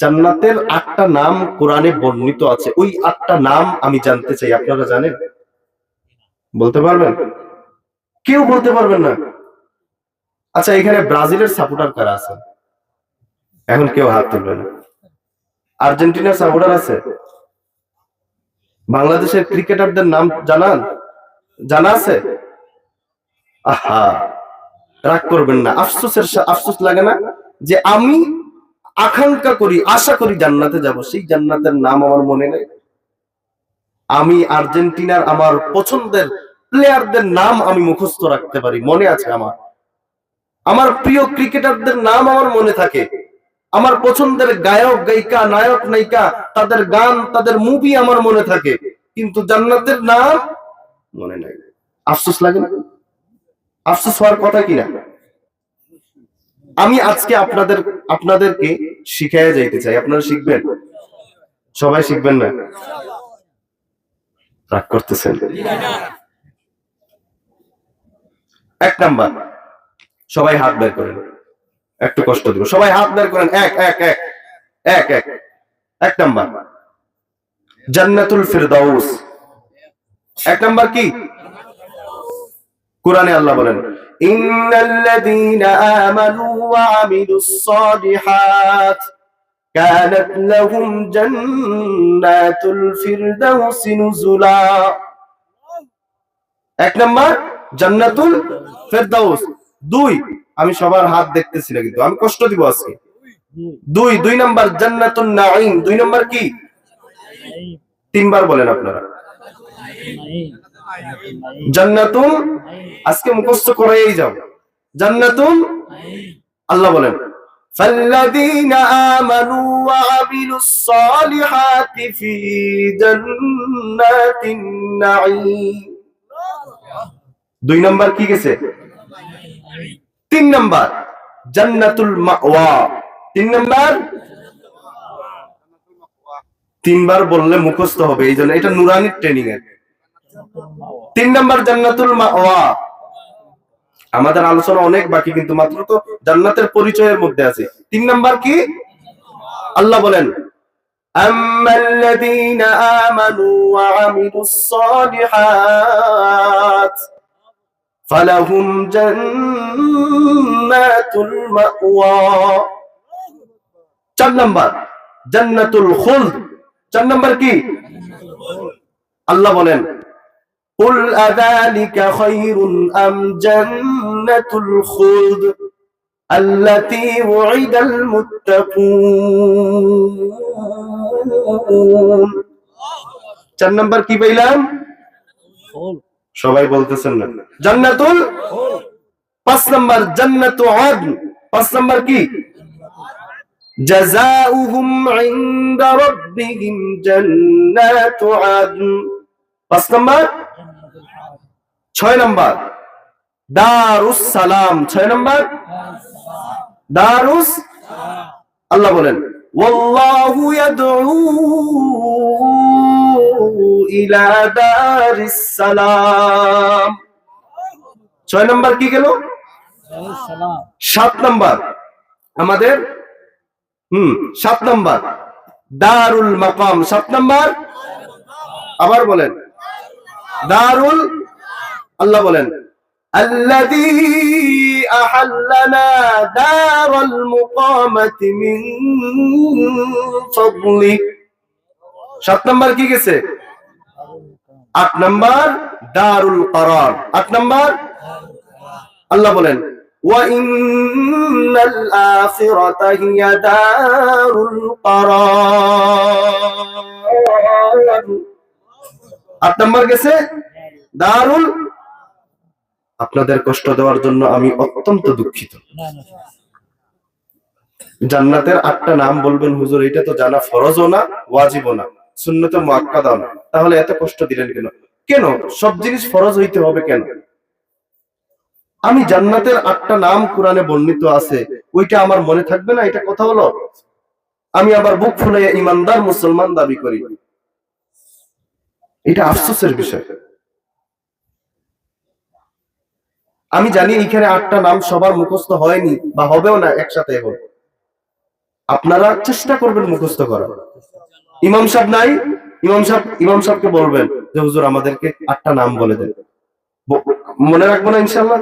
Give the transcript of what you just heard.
জান্নাতের আটটা নাম কোরআনে বর্ণিত আছে। ওই আটটা নাম আমি জানতে চাই, আপনারা জানেন? বলতে পারবেন? কেউ বলতে পারবেন না। আচ্ছা এখানে ব্রাজিলের সাপোর্টার কারা আছে? এখন কেউ হাত তুলবে না। আর্জেন্টিনার সাপোর্টার আছে? বাংলাদেশের ক্রিকেটারদের নাম জানান? জানা আছে? আহা, রাগ করবেন না। আফসোসের আফসোস লাগে না যে আমি আকাঙ্ক্ষা করি, আশা করি জান্নাতে যাব। সেই জান্নাতের নাম আমার মনে নেই। আমি আর্জেন্টিনার আমার পছন্দের প্লেয়ারদের নাম আমি মুখস্থ রাখতে পারি, মনে আছে আমার। আমার প্রিয় ক্রিকেটারদের নাম আমার মনে থাকে। আমার পছন্দের গায়ক, গায়িকা, নায়ক, নায়িকা, তাদের গান, তাদের মুভি আমার মনে থাকে। কিন্তু জান্নাতের নাম মনে নাই। আফসোস লাগে না? আফসোস হওয়ার কথা কিনা আমি আজকে আপনাদের, আপনাদেরকে শিখাইয়া যাইতে চাই। আপনারা শিখবেন? সবাই শিখবেন না? রাগ করতেছেন? এক নাম্বার, সবাই হাত বের করেন। একটু কষ্ট দিব। সবাই হাত বের করেন। এক এক এক এক এক। এক নাম্বার, জান্নাতুল ফিরদাউস। এক নাম্বার কি? কোরআনে আল্লাহ বলেন ইন্নাল্লাযীনা আমানু ওয়া আমিলুস সালিহাত كانت لهم جنات الفردوس نزلا এক নাম্বার জান্নাতুল ফেরদাউস দুই আমি সবার হাত দেখতেছি না কিন্তু আমি কষ্ট দিব আজকে দুই দুই নাম্বার জান্নাতুন নাঈম দুই নাম্বার কি তিনবার বলেন আপনারা জান্নাতুন আজকে মুখস্থ করেই যাও জান্নাতুন আল্লাহ বলেন فالذين آمنوا وعملوا الصالحات في جنات النعيم দুই নাম্বার কি গেছে তিন নাম্বার জান্নাতুল মাওয়া তিন নাম্বার তিনবার বললে মুখস্থ হবে এই জন্য এটা নুরানি ট্রেনিং এর তিন নাম্বার জান্নাতুল মাওয়া আমাদের আলোচনা অনেক বাকি কিন্তু মাত্র তো জান্নাতের পরিচয়ের মধ্যে আছে তিন নাম্বার কি আল্লাহ বলেন أما الذين آمنوا وعملوا الصالحات فلهم جنات المأوى চার নাম্বার জান্নাতুল খুলদ চার নাম্বার কি আল্লাহ বলেন قل أذلك خير أم جنة الخلد التي وعد المتقون চার নাম্বার কি পাইলাম সবাই বলতেছেন না জান্নাতুল পাঁচ নাম্বার জান্নাতু আদন পাঁচ নাম্বার কি জাযাউহুম ইনদা রাব্বিহিম জান্নাতু আদন পাঁচ নাম্বার ছয় নাম্বার দারুস সালাম ছয় নাম্বার দারুস আল্লাহ বলেন والله يدعو إلى دار السلام ছয় নাম্বার কি গেল সাত নাম্বার আমাদের হুম সাত নাম্বার দারুল মাকাম সাত নাম্বার আবার বলেন দারুল আল্লাহ বলেন الذي أحلنا دار المقامة من فضله সাত নাম্বার কি গেছে আট নাম্বার দারুল করার আট নাম্বার আল্লাহ বলেন وإن الآخرة هي دار القرار আট নাম্বার গেছে দারুল আপনাদের কষ্ট দেওয়ার জন্য আমি অত্যন্ত দুঃখিত। জান্নাতের আটটা নাম বলবেন, হুজুর এটা তো জানা ফরজও না, ওয়াজিবও না সুন্নতে মুআক্কাদাও না। তাহলে এত কষ্ট দিলেন কেন? কেন? সব জিনিস ফরজ হইতে হবে কেন? আমি জান্নাতের আটটা নাম কোরআনে বর্ণিত আছে, ওইটা আমার মনে থাকবে না, এটা কথা হলো? আমি আবার বুক ফুলাইয়া ইমানদার মুসলমান দাবি করি। এটা আফসোসের বিষয়। আমি জানি এখানে আটটা নাম সবার মুখস্থ হয়নি বা হবেও না একসাথে এখন। আপনারা চেষ্টা করবেন মুখস্থ করার। ইমাম সাহেব নাই, ইমাম সাহেব, ইমাম সাহেবকে বলবেন যে, হুজুর, আমাদেরকে আটটা নাম বলে দেন। মনে রাখব না ইনশাল্লাহ